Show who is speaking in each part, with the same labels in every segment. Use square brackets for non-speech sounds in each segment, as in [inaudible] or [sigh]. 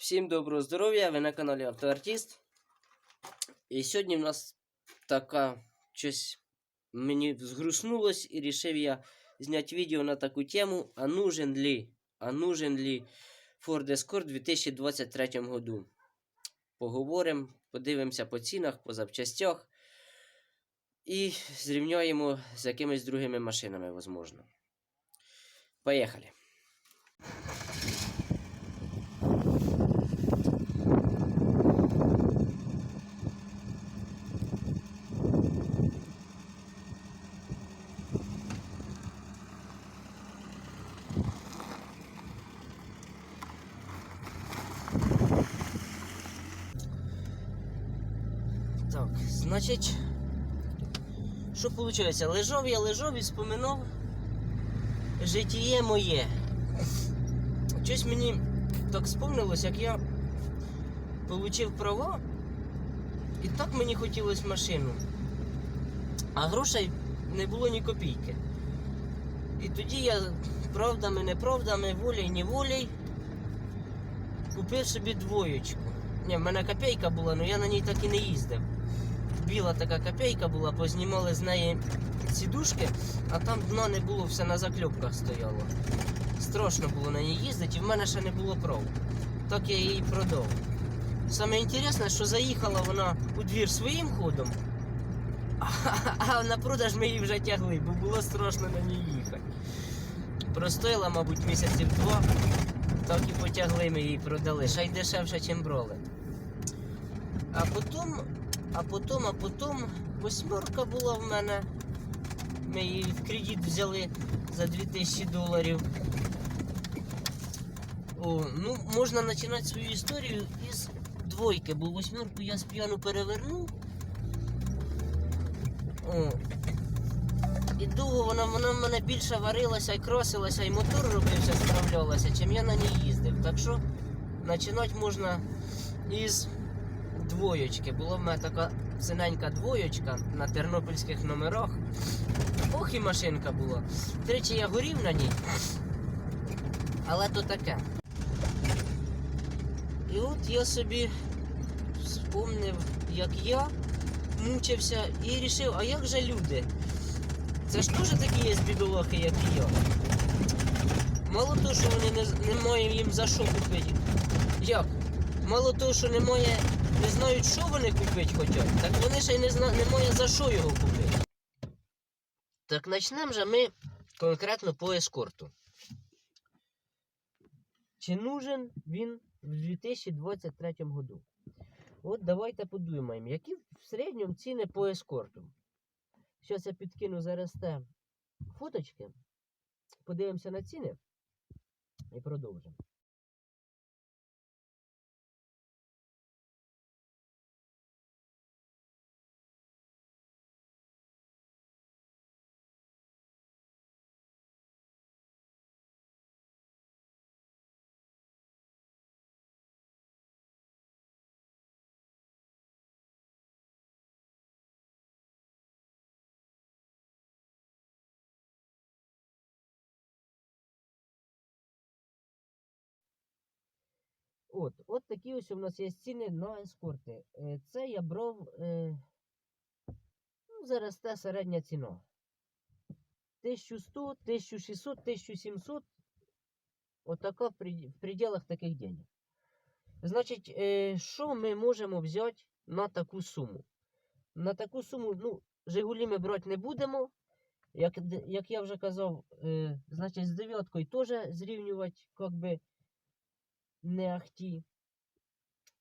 Speaker 1: Всім доброго здоров'я! Ви на каналі Автоартіст. І сьогодні в нас така щось мені згруснулось і рішив я зняти відео на таку тему. А нужен ли? А нужен ли Ford Escort у 2023 году? Поговоримо, подивимося по цінах, по запчастях і зрівняємо з якимись другими машинами, можливо. Поїхали! Так, значить, що виходить? Лежав я лежав і споминав житіє моє. Щось мені так спомнилось, як я отримав права, і так мені хотілося машину. А грошей не було ні копійки. І тоді я правдами, неправдами, волей, неволей купив собі двоєчку. Ні, в мене копійка була, але я на ній так і не їздив. Біла така копійка була, познімали з неї сідушки, а там дна не було, все на закльопках стояло. Страшно було на ній їздити, і в мене ще не було прав. Так я її продав. Саме інтересне, що заїхала вона у двір своїм ходом, [laughs] а на продаж ми її вже тягли, бо було страшно на ній їхати. Простояла, мабуть, місяців два, так і потягли ми її продали. Ще й дешевше, ніж брали. А потім, а потім, а потім восьмерка була в мене. Ми її в кредит взяли за 2000 доларів. О, ну, можна починати свою історію із двойки, бо восьмерку я сп'яну перевернув. О. І довго вона, вона в мене більше варилася і кросилася, і мотор робився, справлялася, чим я на ній їздив. Так що починати можна із двоєчки. Була в мене така синенька двоєчка на тернопільських номерах. Ох і машинка була. Тричі я горів на ній. Але то таке. І от я собі вспомнив, як я мучився і рішив, а як же люди? Це ж теж такі є бідолахи, як і я. Мало того, що вони не, немає їм за що купити. Як? Мало того, що немає, не знають, що вони купити хочуть, так вони ще й не зна, немає за що його купити. Так почнемо же ми конкретно по ескорту. Чи нужен він в 2023 году? От давайте подумаємо, які в середньому ціни по ескорту. Зараз я підкину зараз те фоточки, подивимося на ціни і продовжимо. От, от такі ось у нас є ціни на ескорти. Е, Це я брав. Е, ну, зараз те середня ціна. 1100, 1600, 1700. Отака в, пред- в пределах таких денег. Значить, е, що ми можемо взяти на таку суму? На таку суму, ну, Жигулі ми брати не будемо. Як, як я вже казав, значить, з дев'яткою теж зрівнювати, як би не ахті.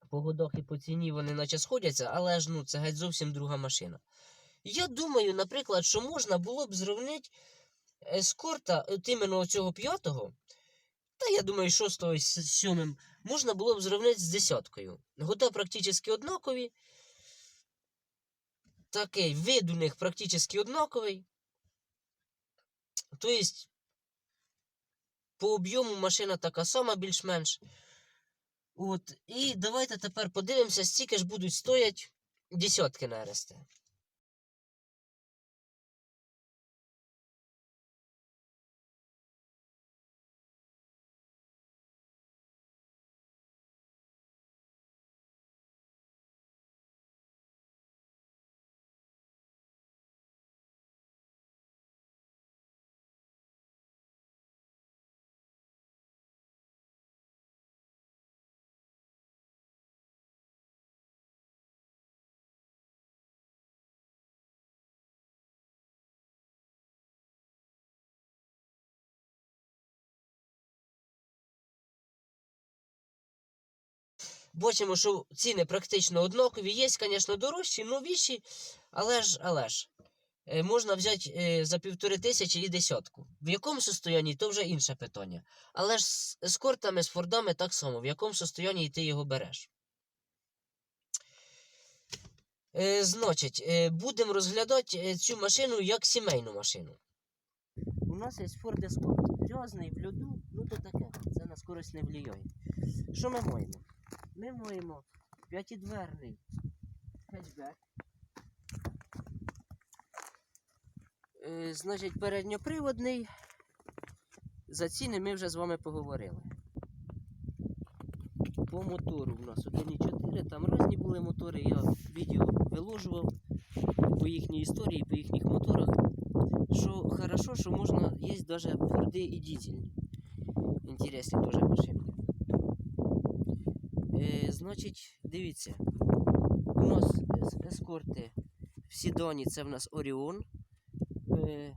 Speaker 1: По годах і по ціні вони наче сходяться, але ж ну це геть зовсім друга машина. Я думаю, наприклад, що можна було б зрівнити ескорта от іменно цього п'ятого, та я думаю, шостого з сьомим, можна було б зрівнити з десяткою. Года практично однакові. Такий вид у них практично однаковий. Тобто, по об'єму машина така сама більш-менш. От, і давайте тепер подивимося, скільки ж будуть стоять десятки на бачимо, що ціни практично однакові. Є, звісно, дорожчі, новіші, але ж, але ж. е, Можна взяти е, за півтори тисячі і десятку. В якому состоянні, то вже інше питання. Але ж з ескортами, з фордами так само, в якому состоянні ти його береш. Е, значить, будемо розглядати цю машину як сімейну машину. У нас є Ford Escort. Грязний в льоду, ну то таке. Це на скорость не впливає. Що ми маємо? Ми маємо п'ятидверний хетчбек. Е, значить, передньоприводний. За ціни ми вже з вами поговорили. По мотору у нас 1.4, там різні були мотори, я відео виложував по їхній історії, по їхніх моторах. Що хорошо, що можна, є навіть форди і дизельні. Інтересні теж машини. Значить, дивіться, у нас ескорти в Сідоні, це в нас Оріон. Е,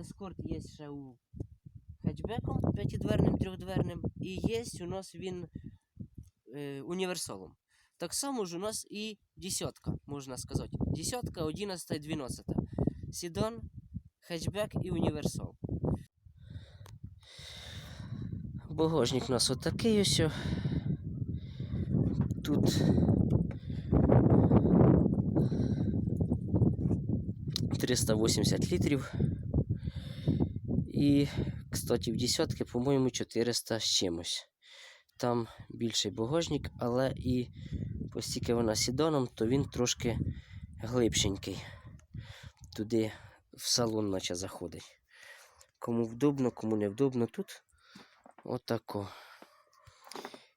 Speaker 1: ескорт є ще у хетчбеком п'ятидверним, трьохдверним. І є у нас він е, універсалом. Так само ж у нас і десятка, можна сказати. Десятка, 11, 12. Сідон, хетчбек і універсал. Багажник у нас отакий ось. Тут 380 літрів. І, кстати, в десятки, по-моєму, 400 з чимось. Там більший багажник, але і оскільки вона сіданом, то він трошки глибшенький. Туди в салон наче заходить. Кому вдобно, кому не вдобно тут. Отако.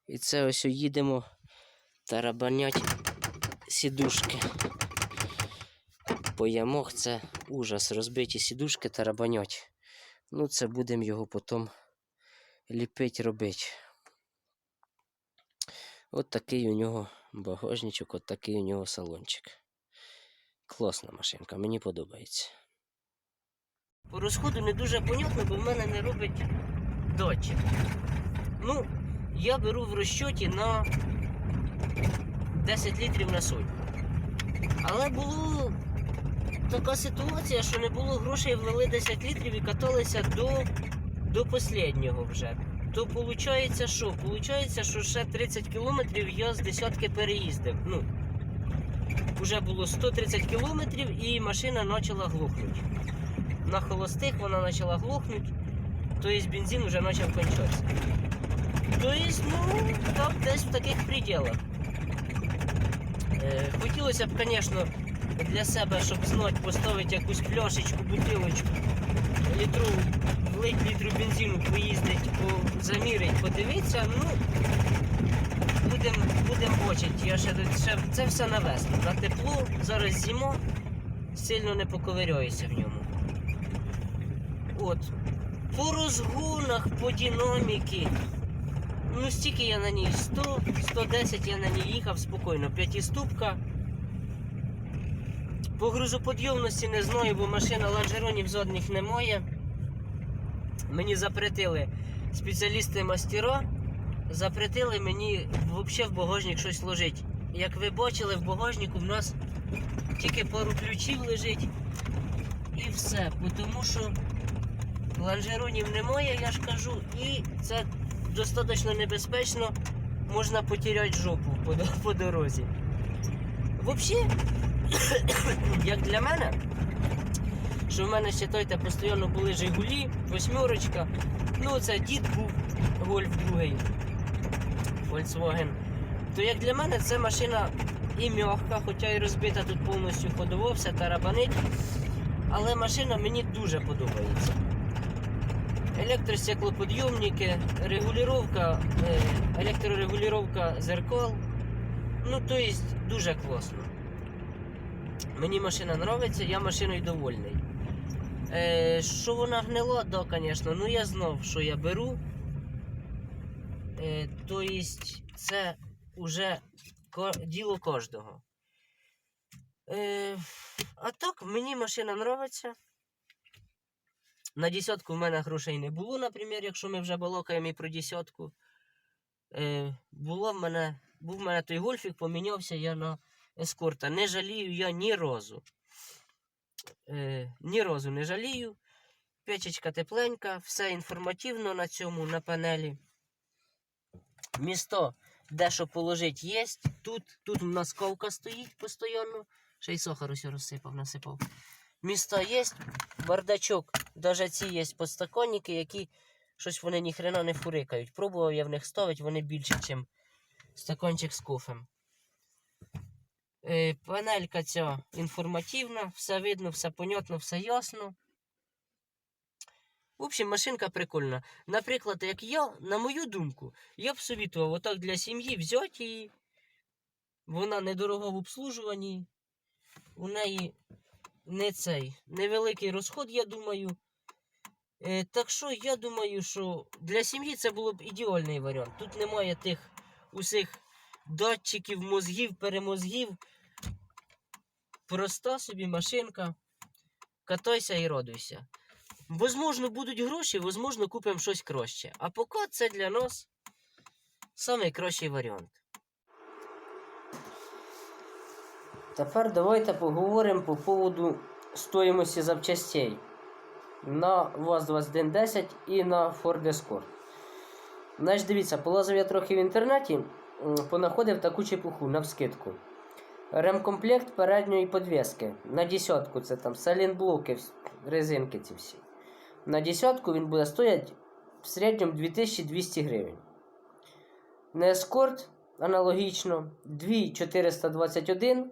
Speaker 1: І це ось їдемо тарабанять сідушки. По ямох це ужас. Розбиті сідушки тарабанять. Ну, це будемо його потім ліпить робити. От такий у нього багажничок, от такий у нього салончик. Класна машинка, мені подобається. По розходу не дуже понятно, бо в мене не робить датчик. Ну, я беру в розчоті на 10 літрів на сотню. Але було така ситуація, що не було грошей, влили 10 літрів і каталися до, до останнього вже. То виходить, що? Получається, що ще 30 кілометрів я з десятки переїздив. Ну, вже було 130 кілометрів і машина почала глухнути. На холостих вона почала глухнути, тобто бензин вже почав кончатися. Тобто, ну, так, десь в таких пределах. Е, хотілося б, звісно, для себе, щоб знати, поставити якусь пляшечку, бутилочку, літру, влить літру бензину, поїздить, по, замірить, подивитися, ну, будемо будем бачити. Я ще, ще, це все на весну. На тепло, зараз зима, сильно не поковиряюся в ньому. От. По розгонах, по динаміки. Ну, стільки я на ній 100, 110 я на ній їхав спокійно. П'ятиступка. По грузоподйомності не знаю, бо машина лонжеронів задніх немає. Мені запретили спеціалісти мастера, запретили мені взагалі в багажник щось ложити. Як ви бачили, в багажнику в нас тільки пару ключів лежить і все. Тому що лонжеронів немає, я ж кажу, і це достатньо небезпечно, можна потеряти жопу по, [laughs] по дорозі. Взагалі, [coughs] як для мене, що в мене, считайте, постійно були Жигулі, восьмерочка. Ну, це дід був Гольф другий, Volkswagen. То як для мене це машина і м'яка, хоча і розбита тут повністю ходово, все тарабанить. Але машина мені дуже подобається. Електростеклоподйомники, регулювання, е, електрорегулювання зеркал. Ну, то есть дуже класно. Мені машина подобається, я машиною довольний. Е, що вона гнила, да, звісно, ну я знав, що я беру. Е, то есть це вже діло кожного. Е, а так, мені машина подобається. На десятку в мене грошей не було, наприклад, якщо ми вже балакаємо і про десятку. Е, було в мене був в мене той гольфік, помінявся я на ескорта. Не жалію я ні разу. Е, ні разу не жалію. Печечка тепленька, все інформативно на цьому, на панелі. Місто, де що положити, є. Тут, тут у нас ковка стоїть постійно. Ще й сахар ось розсипав, насипав. Місто є, бардачок, навіть ці є подстаконники, які щось вони ніхрена не фурикають. Пробував я в них ставити, вони більше, ніж стакончик з кофем. Е, панелька ця інформативна, все видно, все понятно, все ясно. В общем, машинка прикольна. Наприклад, як я, на мою думку, я б совітував отак для сім'ї взяти її. Вона недорого в обслужуванні. У неї не цей невеликий розход, я думаю. Е, так що я думаю, що для сім'ї це було б ідеальний варіант. Тут немає тих усіх датчиків, мозгів, перемозгів. Проста собі машинка. Катайся і радуйся. Возможно, будуть гроші, возможно, купимо щось краще. А поки це для нас найкращий варіант. Тепер давайте поговоримо по поводу стоїмості запчастей на ВАЗ-2110 і на Ford Escort. Значить, дивіться, полазив я трохи в інтернеті, понаходив таку чепуху на вскидку. Ремкомплект передньої подвески. На десятку це там салінблоки, резинки ці всі. На десятку він буде стояти в середньому 2200 гривень. На ескорт аналогічно 2421,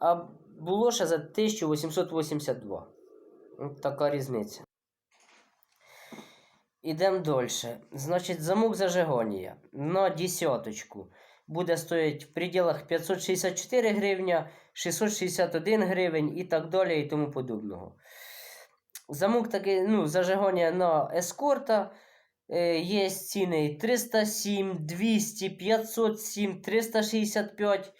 Speaker 1: а було ще за 1882. От така різниця. Ідемо далі. Значить, замок зажигання на десяточку буде стоїть в пределах 564 гривня, 661 гривень і так далі і тому подобного. Замок такий, ну, зажигання на ескорта. Е, є ціни 307, 200, 507, 365.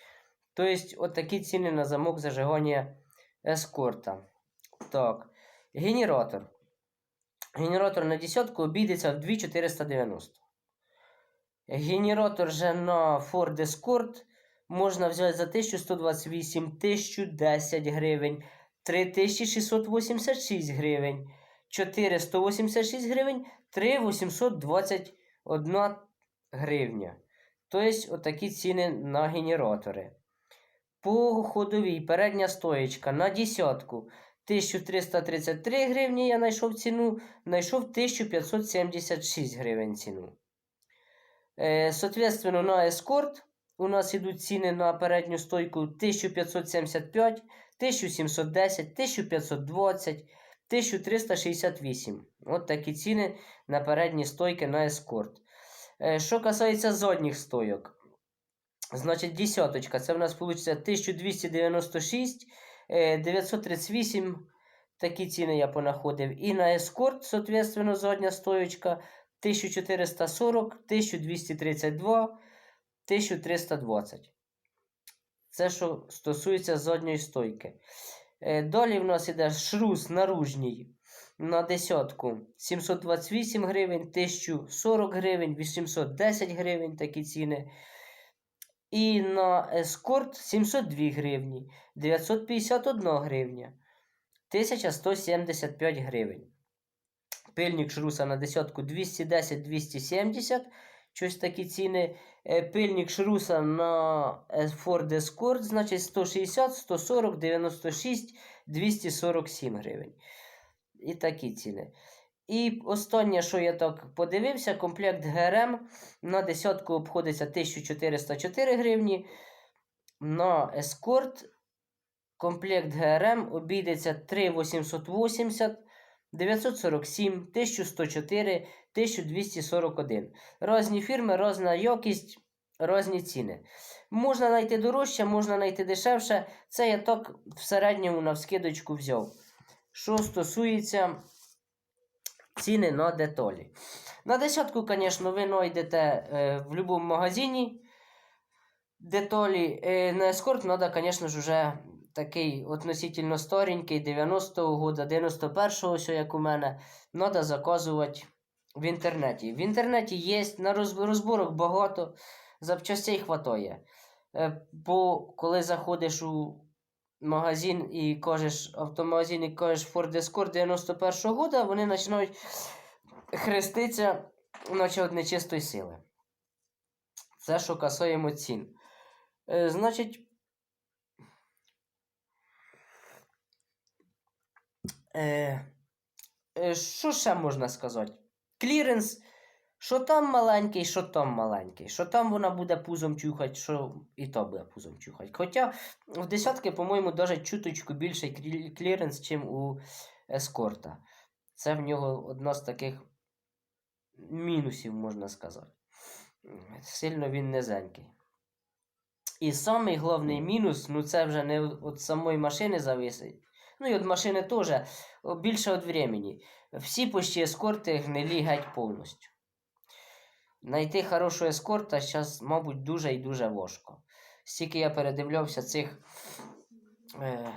Speaker 1: Тобто, от такі ціни на замок зажигання ескорта. Так. Генератор. Генератор на десятку обійдеться в 2490. Генератор же на Ford Escort можна взяти за 1128, 1010 гривень, 3686 гривень, 486 гривень, 3821 гривня. Тобто, отакі ціни на генератори. По ходовій передня стоєчка на десятку 1333 гривні я знайшов ціну, знайшов 1576 гривень ціну. Е, соответственно, на ескорт у нас йдуть ціни на передню стойку 1575, 1710, 1520, 1368. От такі ціни на передні стойки на ескорт. Е, що касається задніх стойок, значить, десяточка, це в нас вийде 1296, е, 938. Такі ціни я понаходив. І на ескорт, соответственно, задня стоєчка 1440, 1232, 1320. Це що стосується задньої стойки. Е, Далі в нас іде шрус наружній на десятку 728 гривень, 1040 гривень, 810 гривень такі ціни. І на ескорт 702 гривні, 951 гривня, 1175 гривень. Пильник шруса на десятку 210-270. Щось такі ціни. Е, Пильник шруса на Ford Escort, значить 160, 140, 96, 247 гривень. І такі ціни. І останнє, що я так подивився, комплект ГРМ на десятку обходиться 1404 гривні. На ескорт комплект ГРМ обійдеться 3880, 947, 1104, 1241. Різні фірми, різна якість, різні ціни. Можна знайти дорожче, можна знайти дешевше. Це я так в середньому на вскидочку взяв. Що стосується ціни на деталі. На десятку, звісно, ви знайдете е, в будь-якому магазині деталі. Е, на ескорт треба, звісно ж, вже такий относительно старенький, 90-го года, 91-го, все як у мене, треба заказувати в інтернеті. В інтернеті є, на розборок багато. запчастей хватає. Е, Бо коли заходиш у магазин і кажеш, автомагазин і кажеш Ford Escort 91-го года, вони починають хреститися, наче від нечистої сили. Це що касаємо цін. Е, значить. Е, е, що ще можна сказати? Кліренс, що там маленький, що там маленький. Що там вона буде пузом чухати, що і то буде пузом чухати. Хоча в десятки, по-моєму, навіть чуточку більший кліренс, чим у ескорта. Це в нього одна з таких мінусів, можна сказати. Сильно він низенький. І самий головний мінус, ну це вже не від самої машини зависить. Ну і від машини теж більше від времени. Всі почти ескорти гнилі геть повністю. Найти хорошого ескорта зараз, мабуть, дуже і дуже важко. Стільки я передивлявся цих е,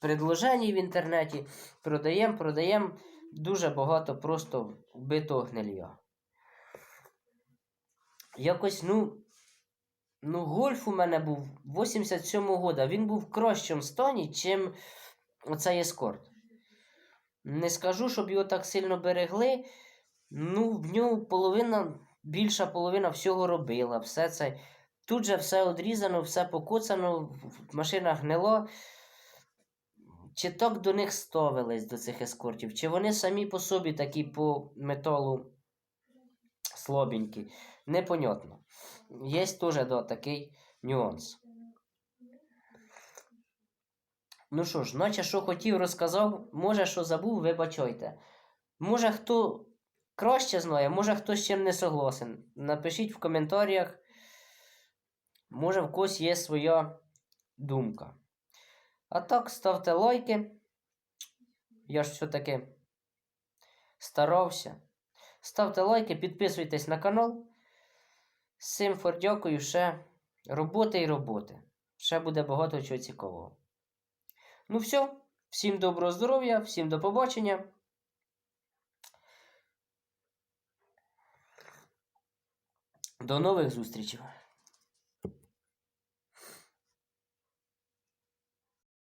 Speaker 1: предложень в інтернеті. Продаємо, продаємо дуже багато просто вбитого гнилья. Якось, ну. Ну, гольф у мене був 87-го года. Він був в кращому стані, чим оцей ескорт. Не скажу, щоб його так сильно берегли. Ну, в нього половина, більша половина всього робила. Все це. Тут же все одрізано, все покоцано, машина гнило. Чи так до них ставились до цих ескортів, чи вони самі по собі такі по металу слабенькі. Непонятно. Є теж да, такий нюанс. Ну що ж, наче що хотів, розказав. Може, що забув, вибачайте. Може, хто краще знає, може хто з чим не согласен. Напишіть в коментарях. Може, в когось є своя думка. А так, ставте лайки. Я ж все-таки старався. Ставте лайки, підписуйтесь на канал. Всім дякую, ще роботи і роботи. Ще буде багато чого цікавого. Ну все, всім доброго здоров'я, всім до побачення. До нових зустрічей.